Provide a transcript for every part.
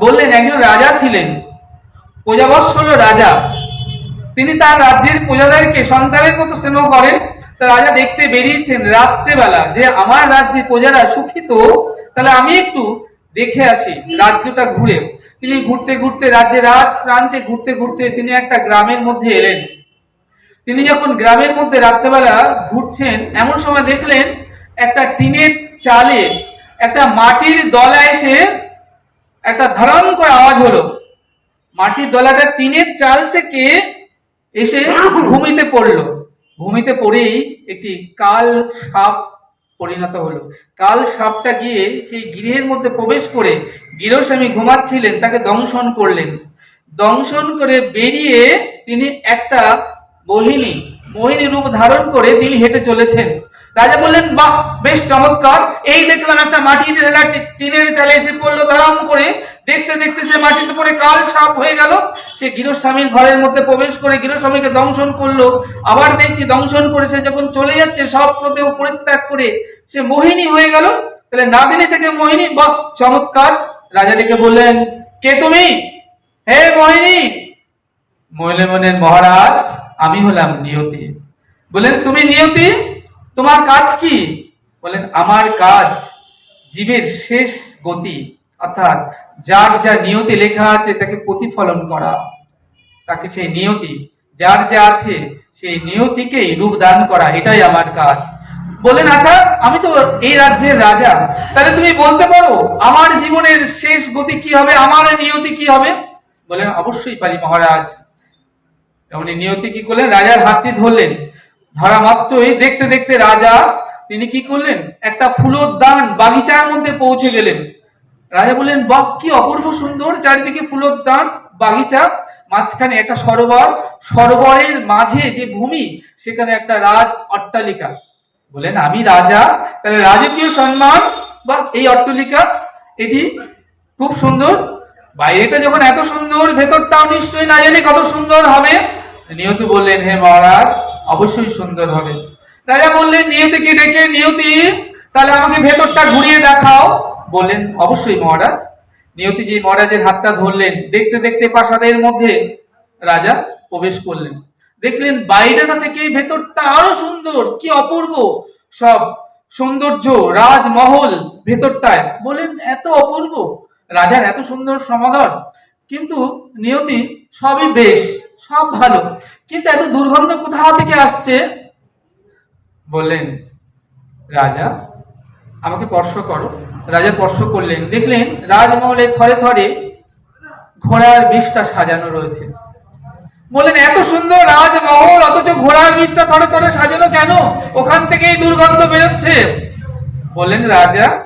বললেন, একজন রাজা ছিলেন। প্রজাবৎসল রাজা। তিনি তার রাজ্যের প্রজাদেরকে সন্তানের মতো স্নেহ করেন। তা রাজা দেখতে বেরিয়েছেন রাত্রেবেলা যে, আমার রাজ্যে প্রজারা সুখিত তাহলে আমি একটু দেখে আসি রাজ্যটা ঘুরে। তিনি ঘুরতে ঘুরতে রাজ্যে রাজ প্রান্তে ঘুরতে ঘুরতে তিনি একটা গ্রামের মধ্যে এলেন। তিনি যখন গ্রামের মধ্যে রাত্রেবেলা ঘুরছেন, এমন সময় দেখলেন একটা টিনের চালে একটা মাটির দলা এসে একটা ধরম করে আওয়াজ হলো। মাটির দলাটা টিনের চাল থেকে এসে ভূমিতে পড়ল। ভূমিতে পড়েই একটি কাল সাপ পরিণত হলো। কাল সাপটা গিয়ে সেই গৃহের মধ্যে প্রবেশ করে গৃহস্বামী ঘুমাচ্ছিলেন, তাকে দংশন করলেন। দংশন করে বেরিয়ে তিনি একটা মোহিনী মোহিনী রূপ ধারণ করে তিনি হেঁটে চলেছেন। রাজা বললেন, বাহ, বেশ চমৎকার। এই দেখলাম একটা মাটির টিনের চালে এসে পড়ল ধারাম করে। দেখতে দেখতে সে মাটিতে পড়ে কাল সাপ হয়ে গেল। সে গৃহস্বামীর ঘরের মধ্যে প্রবেশ করে গৃহস্বামীকে দংশন করল। আবার দেখছি দংশন করে সে যখন চলে যাচ্ছে সব প্রদেহ পরিত্যাগ করে সে মোহিনী হয়ে গেল। তাহলে নাগিনী থেকে মোহিনী, বাহ, চমৎকার। রাজা ডেকে বললেন, কে তুমি? হে মোহিনী? মহিলা মহারাজ, আমি হলাম নিয়তি। বললেন, তুমি নিয়তি? তোমার কাজ কি? বলেন, আমার কাজ জীবের শেষ গতি, অর্থাৎ যার যা নিয়তি লেখা আছে তাকে প্রতিফলন করা। তাকে সেই নিয়তি, যার যা আছে সেই নিয়তিকেই রূপ দান করা, এটাই আমার কাজ। বললেন আচ্ছা আমি তো এই রাজ্যের রাজা, তাহলে তুমি বলতে পারো, আমার জীবনের শেষ গতি কি হবে? আমার নিয়তি কি হবে? বলেন, অবশ্যই পারি মহারাজ। উনি নিয়তি কি করলেন? রাজার হাতটি ধরলেন। ধরা মাত্রই দেখতে দেখতে রাজা, তিনি কি করলেন? একটা ফুলোদ্যান বাগিচার মধ্যে পৌঁছে গেলেন। রাজা বললেন, বাহ, কি অপূর্ব সুন্দর চারিদিকে ফুলোদ্যান বাগিচা। মাঝখানে একটা সরোবর, সরোবরের মাঝে যে ভূমি, সেখানে একটা রাজ অট্টালিকা। বলেন আমি রাজা, তাহলে রাজকীয় সম্মান? বা এই অট্টালিকা, এটি খুব সুন্দর। বাইরেটা যখন এত সুন্দর, ভেতরটাও নিশ্চয়ই না জানি কত সুন্দর হবে। নিয়তি বললেন, হে মহারাজ অবশ্যই সুন্দর হবে। রাজা বললেন, নিয়তিকে ডেকে নিয়তি, তাহলে আমাকে ভেতরটা ঘুরিয়ে দেখাও। বললেন, অবশ্যই মহারাজ। নিয়তি যে মহারাজের হাতটা ধরলেন। দেখতে দেখতে প্রাসাদের মধ্যে রাজা প্রবেশ করলেন। দেখলেন বাইরেটা থেকে ভেতরটা আরও সুন্দর, কি অপূর্ব! সব সৌন্দর্য, রাজমহল ভেতরটায়। বলেন এত অপূর্ব! রাজার এত সুন্দর সমাধান কিন্তু নিয়তি সবই বেশ। সব ভালো। কিন্তু এত দুর্গন্ধ কোথা থেকে আসছে? বললেন, রাজা, আমাকে স্পর্শ করো। রাজা স্পর্শ করলেন। দেখলেন, রাজমহলে থরে থরে ঘোড়ার বিষটা সাজানো রয়েছে। বললেন, এত সুন্দর রাজমহল, অথচ ঘোড়ার বিষটা থরে থরে সাজানো কেন? ওখান থেকেই দুর্গন্ধ বেরোচ্ছে। বললেন, রাজা,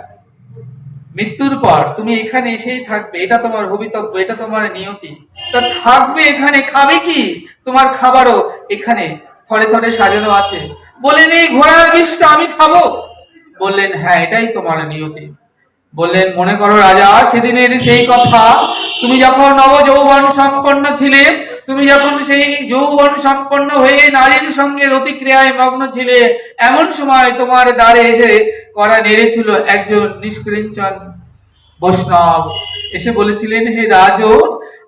মৃত্যুর পর তুমি এখানে এসেই থাকবে। এটা তোমার ভবিতব্য, এটা তোমার নিয়তি। তা থাকবে এখানে, খাবে কি? তোমার খাবারও এখানে থরে থরে সাজানো আছে। বললেন এই ঘোড়ার বিষটা আমি খাব। বললেন হ্যাঁ এটাই তোমার নিয়তি। বললেন, মনে করো রাজা, সেদিনের সেই কথা, তুমি যখন নব যৌবন সম্পন্ন ছিলে, তুমি যখন সেই যৌবন সম্পন্ন হয়ে নারীর সঙ্গে রতিক্রিয়ায় মগ্ন ছিলে, এমন সময় তোমার দ্বারে এসে করা নেড়েছিল একজন নিষ্কৃঞ্চন বৈষ্ণব। এসে বলেছিলেন, হে রাজ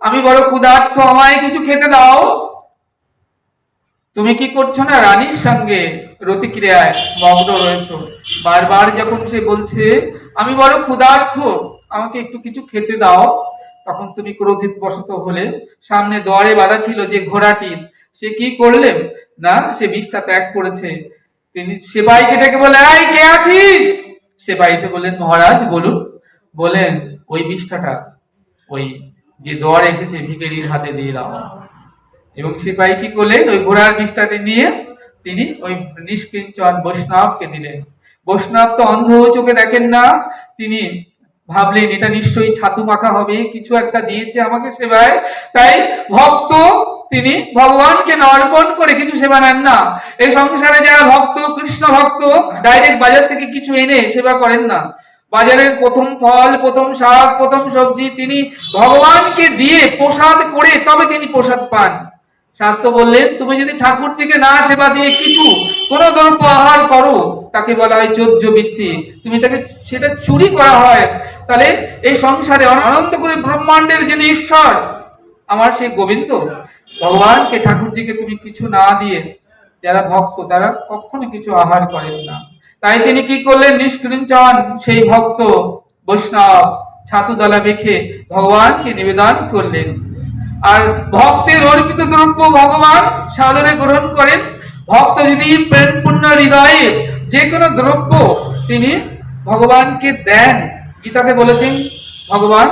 আমি বড় ক্ষুধার্থ আমায় কিছু খেতে দাও। তুমি কি করছ না রানীর সঙ্গে রতিক্রিয়ায় মগ্ন রয়েছো? বারবার যখন সে বলছে, আমি বড় ক্ষুধার্থ আমাকে একটু কিছু খেতে দাও, তখন তুমি ক্রোধিত বশত হলে। সামনে দরে বাঁধা ছিল যে ঘোড়াটি সে কি করলেন? না, সে বিষটা ত্যাগ করেছে। তিনি সেবাইকে ডেকে বলে এই, কে আছিস? সেবাই এসে বললেন, মহারাজ, বলুন। বলেন ওই বিষটাটা, ওই যে দর এসেছে ভিকেরির হাতে দিয়ে দাও। এবং সিপাহী কি করলেন? ওই ঘোড়ার বিষটাকে নিয়ে তিনি ওই নিষ্কিঞ্চন বৈষ্ণবকে দিলেন। বৈষ্ণব তো অন্ধ চোখে দেখেন না। তিনি ভাবলেন, এটা নিশ্চয়ই ছাতু মাখা হবে, কিছু একটা দিয়েছে আমাকে সেবায়। তাই ভক্ত, তিনি ভগবানকে অর্পণ করে কিছু সেবা নেন না। এই সংসারে যারা ভক্ত, কৃষ্ণ ভক্ত ডাইরেক্ট বাজার থেকে কিছু এনে সেবা করেন না। বাজারের প্রথম ফল, প্রথম শাক, প্রথম সবজি তিনি ভগবানকে দিয়ে প্রসাদ করে তবে তিনি প্রসাদ পান। শাস্ত্র বললেন, তুমি যদি ঠাকুরজিকে না সেবা দিয়ে কিছু, কোনো দ্রব্য আহার করো, তাকে বলা হয় চোদ্দ বৃত্তি। তুমি তাকে, সেটা চুরি করা হয়। তাহলে এই সংসারে আনন্দ করে ব্রহ্মাণ্ডের যিনি ঈশ্বর, আমার সেই গোবিন্দ, ভগবানকে ঠাকুরজিকে তুমি কিছু না দিয়ে, যারা ভক্ত, তারা কখনো কিছু আহার করেন না। তাই তিনি কি করলেন? নিষ্কৃঞ্চন সেই ভক্ত বৈষ্ণব ছাতুদলা মেখে ভগবানকে নিবেদন করলেন। আর ভক্তের অর্পিত দ্রব্য ভগবান সাদরে গ্রহণ করেন। ভক্ত যদি প্রেমপূর্ণ হৃদয়ে যে কোনো দ্রব্য তিনি ভগবানকে দেন, গীতাতে বলেছেন, ভগবান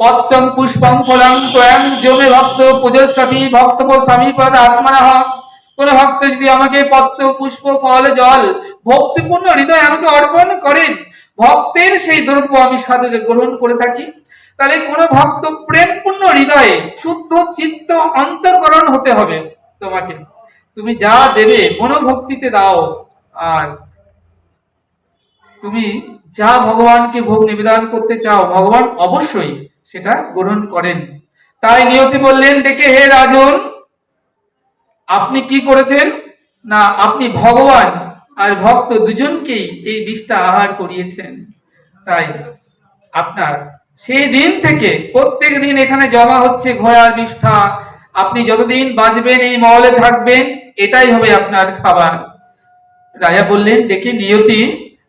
পত্তং পুষ্পং ফলং স্বয়ং জমে ভক্ত পুজস্বামী ভক্ত স্বামী পদ আত্মানা কোন ভক্ত যদি আমাকে পত্র পুষ্প, ফল, জল, ভক্তিপূর্ণ হৃদয় আমাকে অর্পণ করেন, ভক্তের সেই দ্রব্য আমি সাদরে গ্রহণ করে থাকি, তাহলে কোন ভক্ত প্রেমপূর্ণ হৃদয়ে শুদ্ধ চিত্ত অন্তকরণ হতে হবে তোমাকে। তুমি যা দেবে, মনোভক্তিতে দাও। আর তুমি যা ভগবানকে ভোগ নিবেদন করতে চাও, ভগবান অবশ্যই সেটা গ্রহণ করেন। তাই নিয়তি বললেন, ডেকে হে রাজন আপনি কি করেছেন? না, আপনি ভগবান আর ভক্ত দুজনকেই এই বিষটা আহার করিয়েছেন। তাই আপনার সেই দিন থেকে প্রত্যেক দিন এখানে জমা হচ্ছে ঘোড়ার বিষ্ঠা আপনি যতদিন বাঁচবেন, এই মহলে থাকবেন, এটাই হবে আপনার খাবার। রাজা বললেন, দেখি নিয়তি।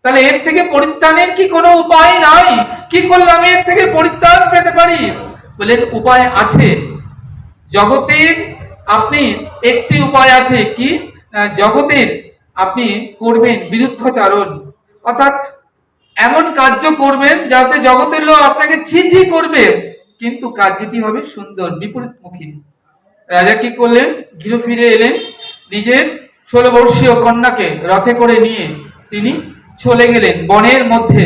তাহলে এর থেকে পরিত্রাণের কি কোনো উপায় নাই? কি করলে আমি এর থেকে পরিত্রাণ পেতে পারি? বললেন, উপায় আছে। জগতের আপনি একটি উপায় আছে কি? জগতের আপনি করবেন বিরুদ্ধাচারণ অর্থাৎ এমন কার্য করবেন যাতে জগতের লোক আপনাকে ছি ছি করবে। কিন্তু কার্যটি হবে সুন্দর, বিপরীতমুখী। রাজা কি করলেন? ঘিরে ফিরে এলেন। নিজের ষোলো বর্ষীয় কন্যাকে রথে করে নিয়ে তিনি চলে গেলেন বনের মধ্যে।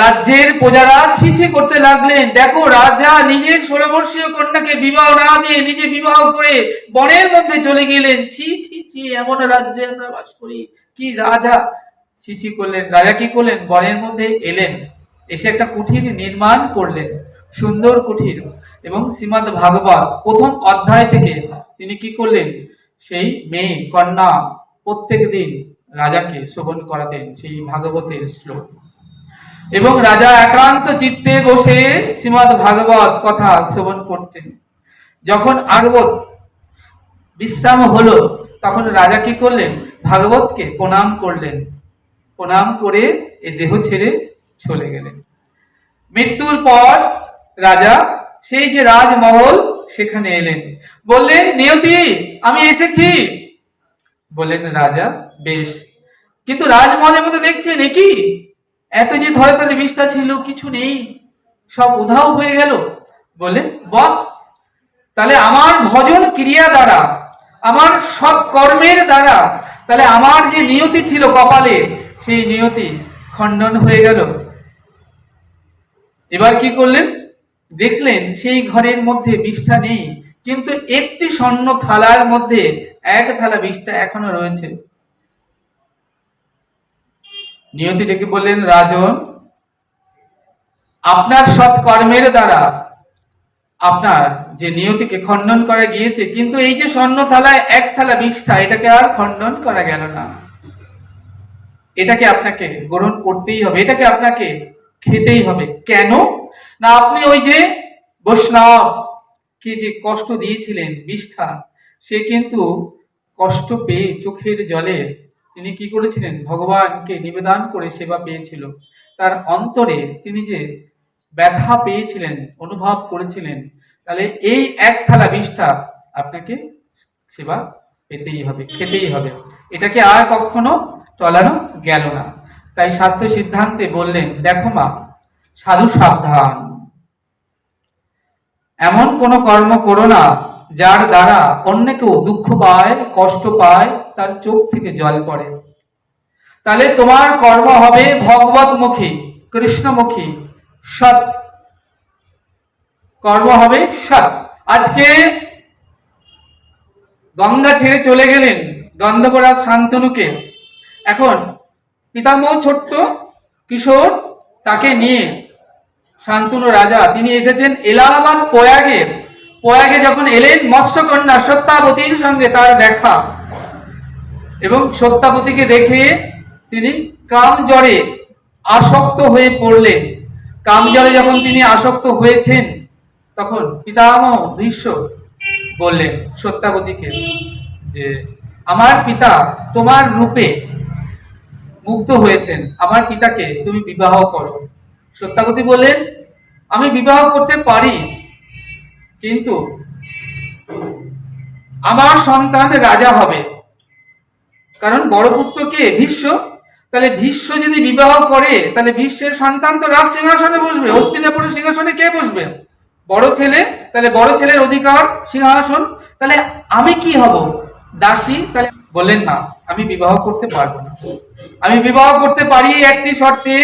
রাজ্যের প্রজারা ছিছি করতে লাগলেন। দেখো, রাজা নিজের ষোলো বর্ষীয় কন্যাকে বিবাহ না দিয়ে নিজে বিবাহ করে বনের মধ্যে চলে গেলেন। ছি ছি ছি, এমন রাজ্যে আমরা বাস করি। কি রাজা ছি ছি করলেন? রাজা কি করলেন? বনের মধ্যে এলেন। এসে একটা কুঠির নির্মাণ করলেন। সুন্দর কুঠির এবং শ্রীমদ ভাগবত প্রথম অধ্যায় থেকে তিনি কি করলেন? সেই মেয়ে, কন্যা প্রত্যেক দিন রাজাকে শ্রবণ করাতেন, সেই ভাগবতের শ্লোক। এবং রাজা একান্ত চিত্তে বসে শ্রীমদ ভাগবত কথা শ্রবণ করতেন। যখন আগবত বিশ্রাম হলো, তখন রাজা কি করলেন? ভাগবতকে প্রণাম করলেন। প্রণাম করে এ দেহ ছেড়ে চলে গেলেন। মৃত্যুর পর রাজা, সেই যে রাজমহল, সেখানে এলেন। বললেন, নিয়তি, আমি এসেছি। বললেন রাজা, বেশ। কিন্তু রাজমহলের মধ্যে দেখছেন এ কি? এত যে ধরে ধরে বিষটা ছিল, কিছু নেই, সব উধাও হয়ে গেল। বললেন বল, তাহলে আমার ভজন ক্রিয়া দ্বারা, আমার সৎ কর্মের দ্বারা, তাহলে আমার যে নিয়তি ছিল কপালে, সেই নিয়তি খণ্ডন হয়ে গেল। এবার কি করলেন? দেখলেন সেই ঘরের মধ্যে বিষ্ঠা নেই, কিন্তু একটি স্বর্ণ থালার মধ্যে এক থালা বিষ্ঠা এখনও রয়েছে। নিয়তি ডেকে বললেন, রাজন? আপনার সৎ কর্মের দ্বারা আপনার যে নিয়তিকে খণ্ডন করা গিয়েছে, কিন্তু এই যে স্বর্ণ থালায় এক থালা বিষ্ঠা এটাকে আর খণ্ডন করা গেল না। এটাকে আপনাকে গ্রহণ করতেই হবে, এটাকে আপনাকে খেতেই হবে। কেন? না, আপনি ওই যে বৈষ্ণব, কে যে কষ্ট দিয়েছিলেন বিষ্ঠা সে কিন্তু কষ্ট পেয়ে চোখের জলে তিনি কি করেছিলেন? ভগবানকে নিবেদন করে সেবা পেয়েছিল। তার অন্তরে তিনি যে ব্যথা পেয়েছিলেন, অনুভব করেছিলেন, তাহলে এই এক থালা বিষ্ঠা আপনাকে সেবা পেতেই হবে, খেতেই হবে। এটাকে আর কখনো চলানো গেল না। তাই স্বাস্থ্য সিদ্ধান্তে বললেন, দেখো মা, সাধু সাবধান। এমন কোনো কর্ম করো না যার দ্বারা অন্য কেউ দুঃখ পায়, কষ্ট পায়, তার চোখ থেকে জল পড়ে। তাহলে তোমার কর্ম হবে ভগবতমুখী, কৃষ্ণমুখী, সৎ। কর্ম হবে সৎ। আজকে গঙ্গা ছেড়ে চলে গেলেন গন্ধপরাজ শান্তনুকে। এখন পিতামহ ছোট্ট কিশোর তাকে নিয়ে শান্তনু রাজা, তিনি এসেছেন এলাহাবাদ প্রয়াগে। প্রয়াগে যখন এলেন, মৎস্যকন্যা সত্যাবতীর সঙ্গে তার দেখা। এবং সত্যাবতীকে দেখে তিনি কাম জ্বরে আসক্ত হয়ে পড়লেন। কাম জ্বরে যখন তিনি আসক্ত হয়েছেন, তখন পিতামহ ভীষ্ম বললেন সত্যাবতীকে যে, আমার পিতা তোমার রূপে মুগ্ধ হয়েছেন। আমার পিতাকে তুমি বিবাহ করো। সত্যাবতী বললেন, আমি বিবাহ করতে পারি কিন্তু আমার সন্তান রাজা হবে। কারণ বড় পুত্র কে? ভীষ্ম। তাহলে ভীষ্ম যদি বিবাহ করে, তাহলে ভীষ্মের সন্তান তো রাজ সিংহাসনে বসবে। হস্তিনাপুরের সিংহাসনে কে বসবে? বড় ছেলে, তাহলে বড় ছেলের অধিকার সিংহাসন। তাহলে আমি কি হব? দাসী, তাহলে বললেন না, আমি বিবাহ করতে পারব না। আমি বিবাহ করতে পারি একটি শর্তে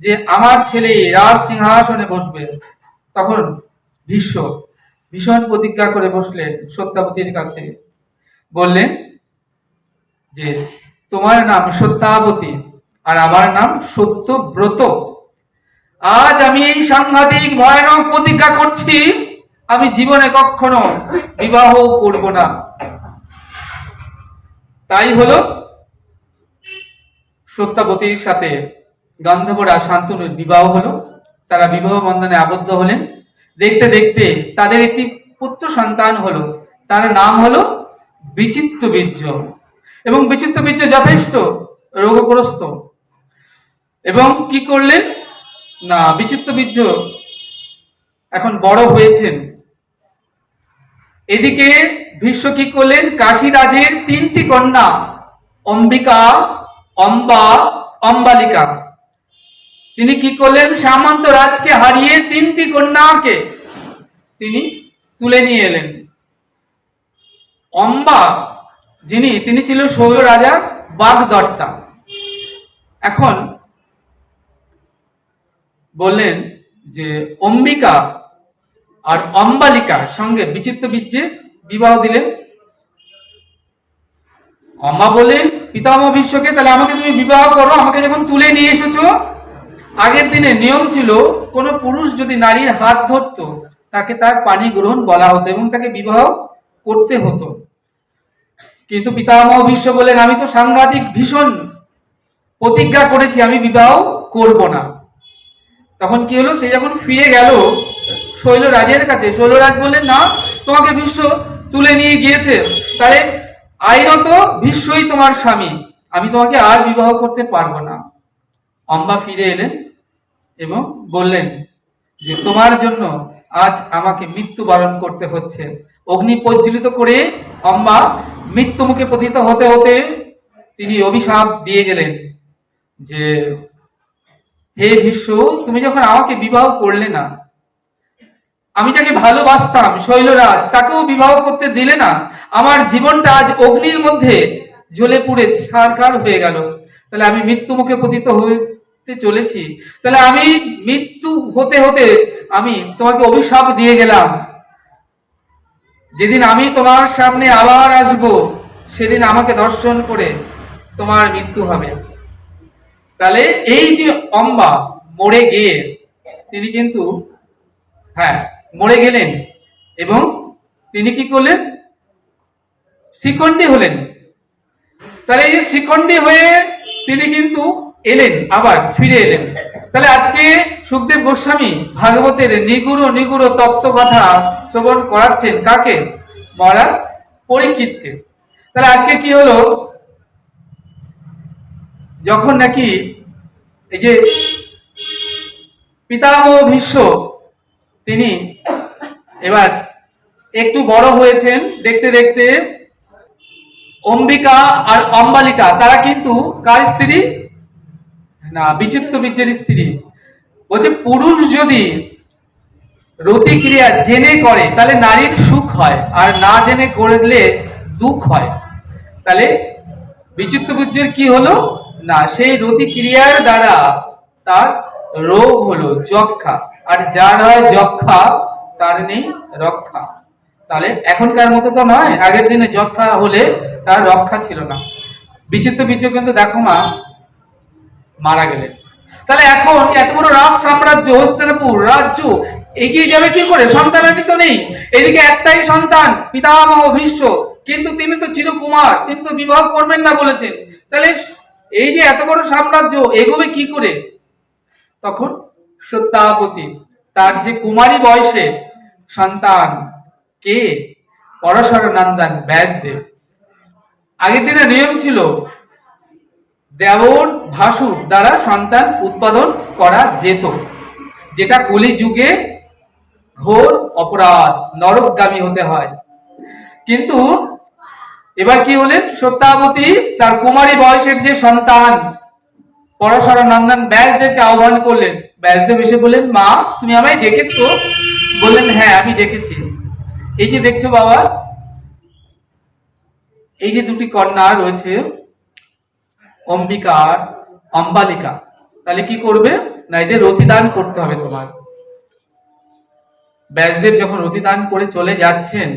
যে আমার ছেলে রাজ সিংহাসনে বসবে। তখন ভীষ্ম ভীষণ প্রতিজ্ঞা করে বসলেন সত্যাবতীর কাছে। বললেন, যে তোমার নাম সত্যাবতী আর আমার নাম সত্যব্রত। আজ আমি এই সাংঘাতিক ভয়ানক প্রতিজ্ঞা করছি, আমি জীবনে কখনো বিবাহ করব না। তাই হলো সত্যাবতীর সাথে গান্ধবরা শান্তনুর বিবাহ হলো। তারা বিবাহ বন্ধনে আবদ্ধ হলেন। দেখতে দেখতে তাদের একটি পুত্র সন্তান হলো। তার নাম হলো বিচিত্র বীর্য। এবং বিচিত্র বীর্য যথেষ্ট, রোগগ্রস্ত। এবং কি করলেন? না, বিচিত্র বীর্য এখন বড় হয়েছেন। এদিকে ভীষ্ম কি করলেন? কাশীরাজের তিনটি কন্যা, অম্বিকা, অম্বা, অম্বালিকা। তিনি কি করলেন? সামন্ত রাজকে হারিয়ে তিনটি কন্যাকে তিনি তুলে নিয়ে এলেন। অম্বা, যিনি, তিনি ছিল সৌর রাজা বাগদত্তা। এখন বললেন যে অম্বিকা আর অম্বালিকার সঙ্গে বিচিত্র বীর্যে বিবাহ দিলেন। অম্বা বললেন, পিতামহ বিশ্বকে, তাহলে আমাকে তুমি বিবাহ করো, আমাকে যখন তুলে নিয়ে এসেছ আগের দিনে নিয়ম ছিল, কোনো পুরুষ যদি নারীর হাত ধরতো, তাকে তার পানি গ্রহণ বলা হতো এবং তাকে বিবাহ করতে হতো। কিন্তু পিতামহ বিশ্ব বলেন আমি তো সাংঘাতিক ভীষণ প্রতিজ্ঞা করেছি, আমি বিবাহ করব না। তখন কি হলো, সে যখন ফিরে গেল, শৈলরাজের কাছে, শৈলরাজ বললেন, না, তোমাকে বিশ্ব তুলে নিয়ে গিয়েছে। তাহলে আইনত ভীষ্মই তোমার স্বামী। আমি তোমাকে আর বিবাহ করতে পারব না। অম্বা ফিরে এলেন। এবং বললেন যে তোমার জন্য আজ আমাকে মৃত্যু বরণ করতে হচ্ছে। অগ্নি প্রজ্বলিত করে অম্বা মৃত্যু মুখে পতিত হতে হতে তিনি অভিশাপ দিয়ে গেলেন যে, হে ভীষ্ম, তুমি যখন আমাকে বিবাহ করলে না, আমি যাকে ভালোবাসতাম, শৈলরাজ, তাকেও বিবাহ করতে দিলে না, আমার জীবনটা আজ অগ্নির মধ্যে জ্বলে পুড়ে ছারকার হয়ে গেল। তাহলে আমি মৃত্যু মুখে পতিত হতে চলেছি। তাহলে আমি মৃত্যু হতে হতে আমি তোমাকে অভিশাপ দিয়ে গেলাম। যেদিন আমি তোমার সামনে আবার আসব, সেদিন আমাকে দর্শন করে তোমার মৃত্যু হবে। তাহলে এই যে অম্বা মরে গিয়ে, তিনি কিন্তু হ্যাঁ মরে গেলেন এবং তিনি কি করলেন? শিখণ্ডী হলেন। তাহলে এই যে শিখণ্ডী হয়ে তিনি কিন্তু এলেন, আবার ফিরে এলেন। তাহলে আজকে সুখদেব গোস্বামী ভাগবতের নিগুড় নিগুড় তত্ত্ব কথা শ্রবণ করাচ্ছেন কাকে? মহারাজ পরীক্ষিতকে। তাহলে আজকে কি হলো? যখন নাকি এই যে পিতামহ ভীষ্ম, তিনি এবার একটু বড় হয়েছেন, দেখতে দেখতে অম্বিকা আর অম্বালিকা, তারা কিন্তু কার স্ত্রী? না, বিচিত্র বীর্যের স্ত্রী। বলছে, পুরুষ যদি রতিক্রিয়া জেনে করে, তাহলে নারীর সুখ হয়, আর না জেনে করলে দুঃখ হয়। তাহলে বিচিত্র বীর্যের কি হলো? না, সেই রতিক্রিয়ার দ্বারা তার রোগ হলো, যক্ষা। আর যার হয় যক্ষা, তার নেই রক্ষা। তাহলে এখনকার মতো তো নয়, আগের দিনে যক্ষা হলে তার রক্ষা ছিল না। বিচিত্র বীর্য কিন্তু দেখো মা মারা গেলেন। তাহলে এখন এত বড় রাজ সাম্রাজ্য, হস্তিনাপুর রাজ্য এগিয়ে যাবে কি করে? সন্তানাদি তো নেই? এদিকে একটাই সন্তান, পিতামহ ভীষ্ম। কিন্তু তিনি তো চিরকুমার তিনি তো বিবাহ করবেন না বলেছেন। তাহলে এই যে এত বড় সাম্রাজ্য, এগোবে কি করে? তখন সত্যাপতি তার যে কুমারী বয়সে সন্তান, কে? পরশর নন্দন ব্যাসদেব। আগের দিনে নিয়ম ছিল দেবর ভাসুর দ্বারা সন্তান উৎপাদন করা যেত, যেটা কলি যুগে ঘোর অপরাধ, নরকগামী হতে হয়। কিন্তু এবার কি হলেন? সত্যাবতী তার কুমারী বয়সের যে সন্তান, পরশর নন্দন ব্যাসদেবকে আহ্বান করলেন। ব্যাসদেব এসে বললেন, মা, তুমি আমায় ডেকেছো? বললেন হ্যাঁ আমি ডেকেছি। এই যে দেখছ বাবা, এই যে দুটি কন্যা রয়েছে অম্বিকা আর অম্বালিকা। তাহলে কি করবে? না এদের রতিদান করতে হবে তোমার। ব্যাসদেব যখন রতিদান করে চলে যাচ্ছেন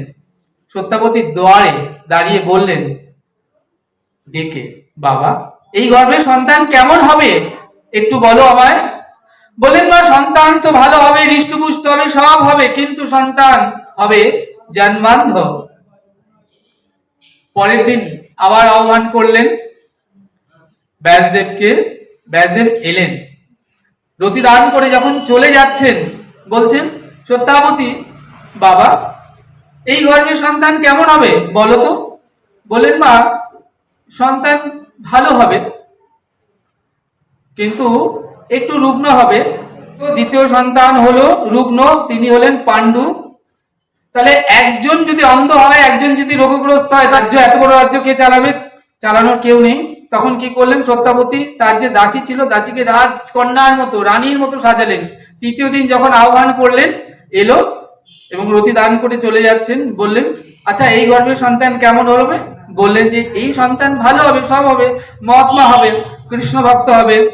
সত্যাবতীর দোয়ারে দাঁড়িয়ে বললেন ডেকে বাবা, এই গর্ভে সন্তান কেমন হবে? একটু বলো আমায়। বললেন, মা, সন্তান তো ভালো হবে, হৃষ্টপুষ্ট হবে, সব হবে, কিন্তু সন্তান হবে জন্মান্ধ। পরের দিন আবার আহ্বান করলেন ব্যাসদেবকে, ব্যাসদেব এলেন। রতি দান করে যখন চলে যাচ্ছেন, বলছেন সত্যাবতী বাবা, এই গর্ভের সন্তান কেমন হবে বলো তো? বললেন, মা, সন্তান ভালো হবে, কিন্তু একটু রুগ্ন হবে। তো দ্বিতীয় সন্তান হলো রুগ্ন, তিনি হলেন পাণ্ডু। তাহলে একজন যদি অন্ধ হয়, একজন যদি রোগগ্রস্ত হয় রাজ্য এত বড় রাজ্য কে চালাবে? চালানোর কেউ নেই। তখন কি করলেন সত্যাবতী? তার যে দাসী ছিল, দাসীকে রাজকন্যার মতো, রানীর মতো সাজালেন। তৃতীয় দিন যখন আহ্বান করলেন, এলো এবং রতি দান করে চলে যাচ্ছেন, বললেন আচ্ছা এই গর্ভের সন্তান কেমন হবে বললেন যে, এই সন্তান ভালো হবে, সব হবে, মহাত্মা হবে, কৃষ্ণ ভক্ত হবে।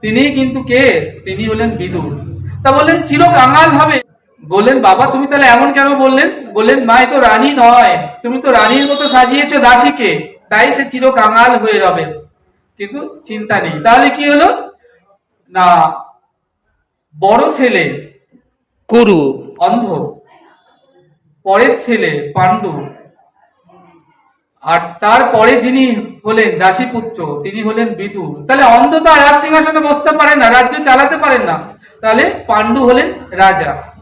তিনি কিন্তু কে? তিনি হলেন বিদুর। তা বললেন চির কাঙাল হবে। বললেন, বাবা, তুমি তাহলে এমন কেন বললেন? বললেন, মা তো রানী নয়। তুমি তো রানীর মতো সাজিয়েছো দাসীকে। তাই সে চির কাঙাল হয়ে রবে। কিন্তু চিন্তা নেই। তাহলে কি হলো? না বড় ছেলে কুরু। অন্ধ পরের ছেলে পাণ্ডু আর তারপরে যিনি হলেন দাসীপুত্র তিনি হলেন বিদুর। তাহলে অন্ধ তো আর রাজ সিংহাসনে বসতে পারেন না রাজ্য চালাতে পারেন না। তাহলে পাণ্ডু হলেন রাজা।